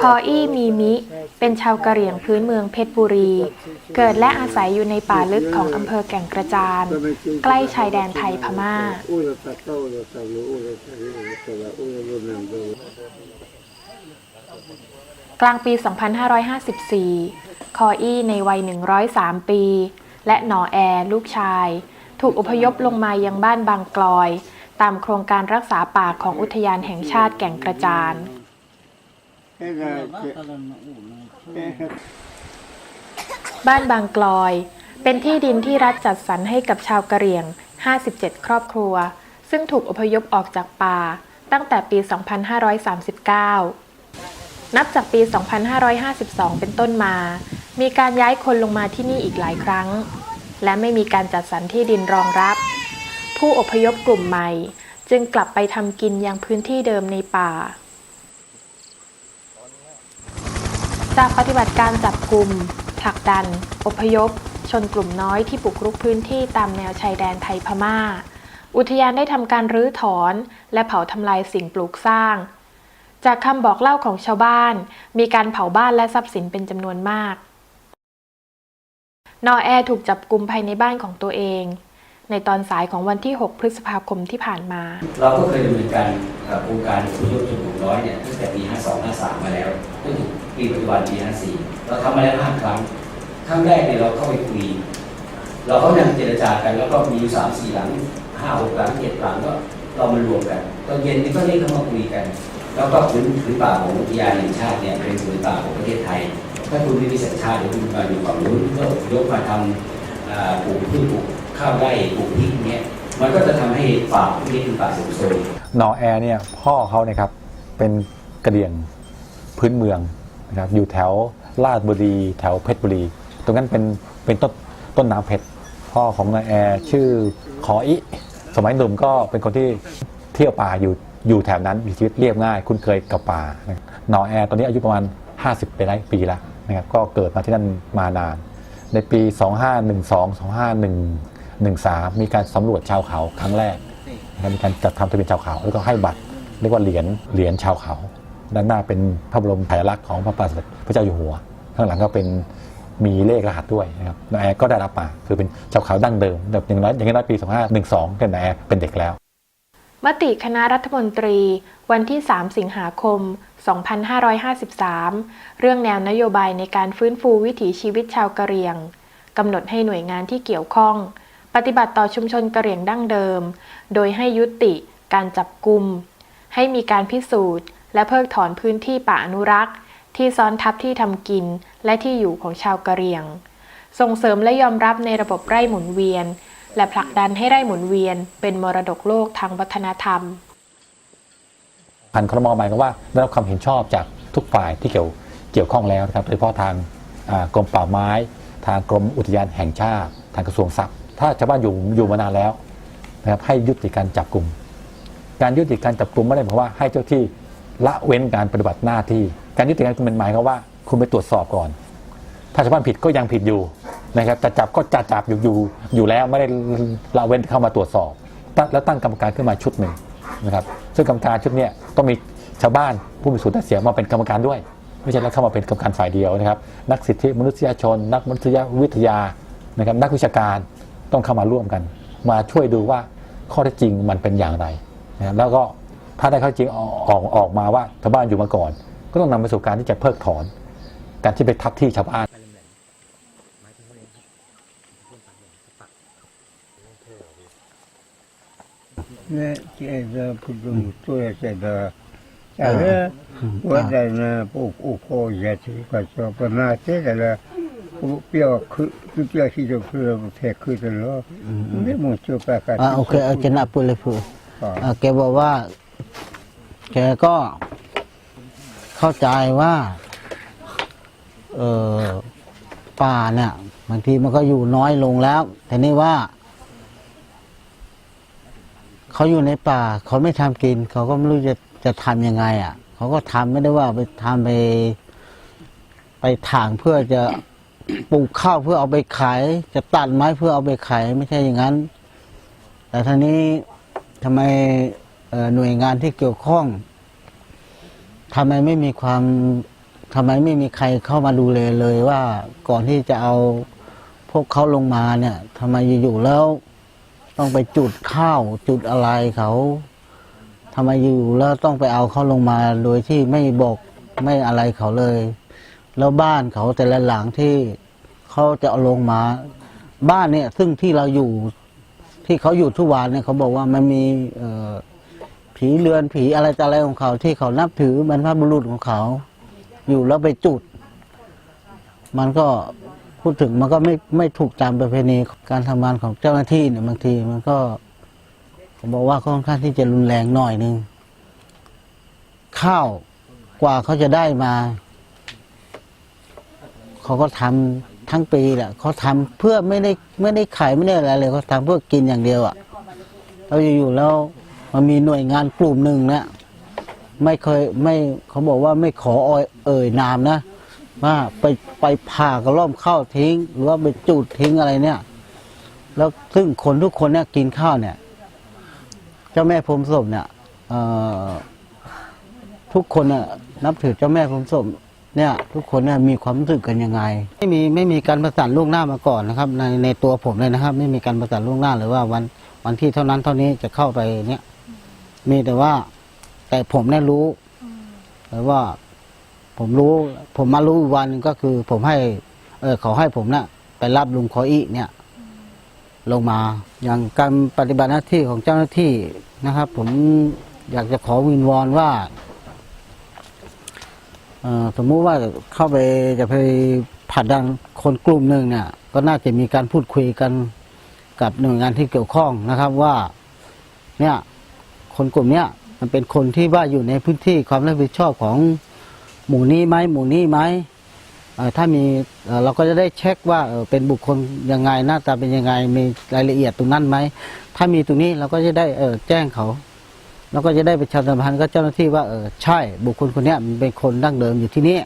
คออี้มีมิ เป็นชาวกะเหรี่ยงพื้นเมืองเพชรบุรี เกิดและอาศัยอยู่ในป่าลึกของอำเภอแก่งกระจาน ใกล้ชายแดนไทยพม่า กลางปี 2554 คออี้ในวัย 103 ปี และหนอแอลูกชาย ถูกอพยพลงมายังบ้านบางกลอย ตามโครงการรักษาป่าของอุทยานแห่งชาติแก่งกระจาน บ้านบางกลอย เป็นที่ดินที่รัฐจัดสรรให้กับชาวกะเหรี่ยง 57 ครอบครัว ซึ่งถูกอพยพออกจากป่าตั้งแต่ปี 2539 นับจากปี 2552 เป็นต้นมา มีการย้ายคนลงมาที่นี่อีกหลายครั้ง และไม่มีการจัดสรรที่ดินรองรับ ผู้อพยพกลุ่มใหม่จึงกลับไปทำกินยังพื้นที่เดิมในป่า จากปฏิบัติการจับกลุ่มผลักดัน อพยพ ชนกลุ่มน้อยที่บุกรุกพื้นที่ตามแนวชายแดนไทยพม่า อุทยานได้ทำการรื้อถอน และเผาทำลายสิ่งปลูกสร้าง จากคำบอกเล่าของชาวบ้าน มีการเผาบ้านและทรัพย์สินเป็นจำนวนมาก นอแอร์ถูกจับกลุ่มภายในบ้านของตัวเอง ในตอนสายของวันที่ 6 พฤษภาคมที่ผ่านมา เราก็เคยดำเนินการกับโครงการอพยพชนกลุ่มน้อยเนี่ยตั้งแต่ปี 52 53 มาแล้วจนถึงปีปัจจุบันปี 54 เราทำมาแล้วห้าครั้ง ครั้งแรกเนี่ยเราเข้าไปคุย เราก็นั่งเจรจากันแล้วก็มีอยู่สามสี่หลังห้าหกหลังเจ็ดหลังก็เรามารวมกันตอนเย็นนี่ก็เรียกเข้ามาคุยกัน แล้วก็พื้นพื้นป่าของอุทยานแห่งชาติเนี่ยเป็นพื้นป่าของประเทศไทย ถ้าคุณไม่มีสัญชาติเดี๋ยวคุณมาอยู่ฝั่งนู้นก็ยกมาทำปลูกพืชปลูกข้าวไร่ปลูกพริกเนี่ยมันก็จะทำให้ป่าพวกนี้เป็นป่าเสื่อมโทรมนอแอร์เนี่ยพ่อเขาเนะครับเป็นกระเหรี่ยงพื้นเมืองนะครับอยู่แถวลาดบุรี แถวเพชรบุรี ตรงนั้นเป็นเป็นต้นต้นน้ำเพชรพ่อของนายแอร์ชื่อขออิสมัยหนุ่มก็เป็นคนที่เที่ยวป่าอยู่อยู่แถวนั้นมีชีวิตเรียบง่าย คุ้นเคยกับป่า นอแอร์ตอนนี้อายุประมาณ 50ปีแล้วปีแล้ว นะครับก็เกิดมาที่นั่นมานาน ในปี 2512 2513 มีการสำรวจชาวเขาครั้งแรกนะครับมีการจัดทำทะเบียนชาวเขา แล้วก็ให้บัตรเรียกว่าเหรียญเหรียญชาวเขา ด้านหน้าเป็นพระบรมฉายาลักษณ์ของพระบาทสมเด็จพระเจ้าอยู่หัว ข้างหลังก็เป็นมีเลขรหัสด้วยนะครับนายแอร์ก็ได้รับมาคือเป็นชาวเขาดั้งเดิมแบบอย่างน้อยอย่างน้อยปี 2512เป็นนายแอร์เป็นเด็กแล้ว มติคณะรัฐมนตรี วันที่ 3 สิงหาคม 2553 เรื่องแนวนโยบายในการฟื้นฟูวิถีชีวิตชาวกะเหรี่ยงกำหนดให้หน่วยงานที่เกี่ยวข้อง ปฏิบัติต่อชุมชนกะเหรี่ยงดั้งเดิม โดยให้ยุติการจับกลุ่มให้มีการพิสูจน์ และเพิกถอนพื้นที่ป่าอนุรักษ์ ที่ซ้อนทับที่ทำกิน และที่อยู่ของชาวกะเหรี่ยง ส่งเสริมและยอมรับในระบบไร่หมุนเวียน และผลักดันให้ไร่หมุนเวียน เป็นมรดกโลกทางวัฒนธรรม พันครมหมายความว่าได้รับความเห็นชอบจากทุกฝ่ายที่เกี่ยวเกี่ยวข้องแล้วนะครับโดยเฉพาะทางกรมป่าไม้ ทางกรมอุทยานแห่งชาติ ทางกระทรวงทรัพย์ ถ้าชาวบ้านอยู่อยู่มานานแล้วนะครับให้ยุติการจับกลุ่ม การยุติการจับกลุ่มไม่ได้หมายความว่าให้เจ้าที่ละเว้นการปฏิบัติหน้าที่ การยุติการจับกลุ่มเป็นหมายความว่าคุณไปตรวจสอบก่อน ถ้าชาวบ้านผิดก็ยังผิดอยู่นะครับจะจับก็จะจับอยู่อยู่อยู่แล้วไม่ได้ละเว้นเข้ามาตรวจสอบตั้งแล้วตั้งกรรมการขึ้นมาชุดหนึ่ง นะครับซึ่งกรรมการชุดนี้ต้องมีชาวบ้านผู้มีส่วนได้เสียมาเป็นกรรมการด้วย ไม่ใช่แล้วเข้ามาเป็นกรรมการฝ่ายเดียวนะครับ นักสิทธิมนุษยชน นักมนุษยวิทยานะครับนักวิชาการต้องเข้ามาร่วมกัน มาช่วยดูว่าข้อเท็จจริงมันเป็นอย่างไรนะครับแล้วก็ถ้าได้ข้อจริงออกออกออกมาว่าชาวบ้านอยู่มาก่อน ก็ต้องนำไปสู่การที่จะเพิกถอน การที่ไปทับที่ชาวบ้าน не это потому, что это да. Але вот она уходит, хотя бы на теле, เปรี้ยวคือคือเปรี้ยวที่จะเพื่อแพ้คือตัวเนาะไม่มุ่งเจ้าปากอ่าโอเคโอเคนับไปเลยพูดอ่าแกบอกว่า แกก็เข้าใจว่า เออป่าเนี่ยบางทีมันก็อยู่น้อยลงแล้วแต่นี่ว่า เขาอยู่ในป่าเขาไม่ทำกิน เขาก็ไม่รู้จะจะทำยังไง อะ เขาก็ทำไม่ได้ว่าไปทำไป ไปถางเพื่อจะปลูกข้าวเพื่อเอาไปขาย จะตัดไม้เพื่อเอาไปขายไม่ใช่อย่างนั้น แต่ทีนี้ทำไมหน่วยงานที่เกี่ยวข้องทำไมไม่มีความทำไมไม่มีใครเข้ามาดูแลเลยว่าก่อนที่จะเอาพวกเขาลงมาเนี่ยทำไมอยู่ๆแล้ว ต้องไปจุดข้าวจุดอะไรเขาทำไมอยู่แล้วต้องไปเอาเขาลงมาโดยที่ไม่บอกไม่อะไรเขาเลย แล้วบ้านเขาแต่ละหลังที่เขาจะเอาลงมา บ้านเนี่ย ซึ่งที่เราอยู่ที่เขาอยู่ทุกวันเนี่ยเขาบอกว่ามันมีเอผีเรือนผีอะไรต่ออะไรของเขา ที่เขานับถือบรรพบุรุษของเขา อยู่แล้วไปจุด มันก็ พูดถึงมันก็ไม่ไม่ถูกตามประเพณีการทำงานของเจ้าหน้าที่เนี่ยบางทีมันก็ผมบอกว่าค่อนข้างที่จะรุนแรงหน่อยหนึ่งข้าวกว่าเขาจะได้มา เขาก็ทำทั้งปีแหละเขาทำเพื่อไม่ได้ไม่ได้ขายไม่ได้อะไรเลยเขาทำเพื่อกินอย่างเดียวอะ่ะแล้วอยู่ๆแล้วมันมีหน่วยงานกลุ่มหนึ่งเนี่ยไม่เคยไม่เขาบอกว่าไม่ขออ่ยเอ่ยนามนะ ว่าไปไปผ่ากระล่อมข้าวทิ้ง หรือว่าไปจุดทิ้งอะไรเนี่ย แล้วซึ่งคนทุกคนเนี่ยกินข้าวเนี่ย เจ้าแม่พรมศพเนี่ยเอ่อทุกคนน่ะนับถือเจ้าแม่พรมศพเนี่ย ทุกคนเนี่ยมีความรู้สึกกันยังไง ไม่มีไม่มีการประสานล่วงหน้ามาก่อนนะครับ ในในตัวผมเลยนะครับ ไม่มีการประสานล่วงหน้าหรือว่าวันวันที่เท่านั้นเท่านี้จะเข้าไปเนี่ย มีแต่ว่า แต่ผมเนี่ยรู้แต่ว่า ผมรู้ ผมมารู้อีกวันหนึงก็คือ ผมให้ เออเขาให้ผมเนี่ยไปรับลุงคออีเนี่ย ลงมา อย่างการปฏิบัติหน้าที่ของเจ้าหน้าที่นะครับ ผมอยากจะขอวิงวอนว่าเอ่อสมมุติว่าเข้าไปจะไปผัดดันคนกลุ่มหนึ่งเนี่ย ก็น่าจะมีการพูดคุยกันกับหน่วยงานที่เกี่ยวข้องนะครับว่า เนี่ย คนกลุ่มเนี้ยมันเป็นคนที่ว่าอยู่ในพื้นที่ความรับผิดชอบของ หมู่นี้ไหมหมู่นี้ไหมถ้ามีเราก็จะได้เช็คว่าเป็นบุคคลยังไงหน้าตาเป็นยังไงมีรายละเอียดตรงนั้นไหมถ้ามีตรงนี้เราก็จะได้แจ้งเขาเราก็จะได้ประชาสัมพันธ์กับเจ้าหน้าที่ว่าเออใช่บุคคลคนนี้มันเป็นคนดั้งเดิมอยู่ที่นี่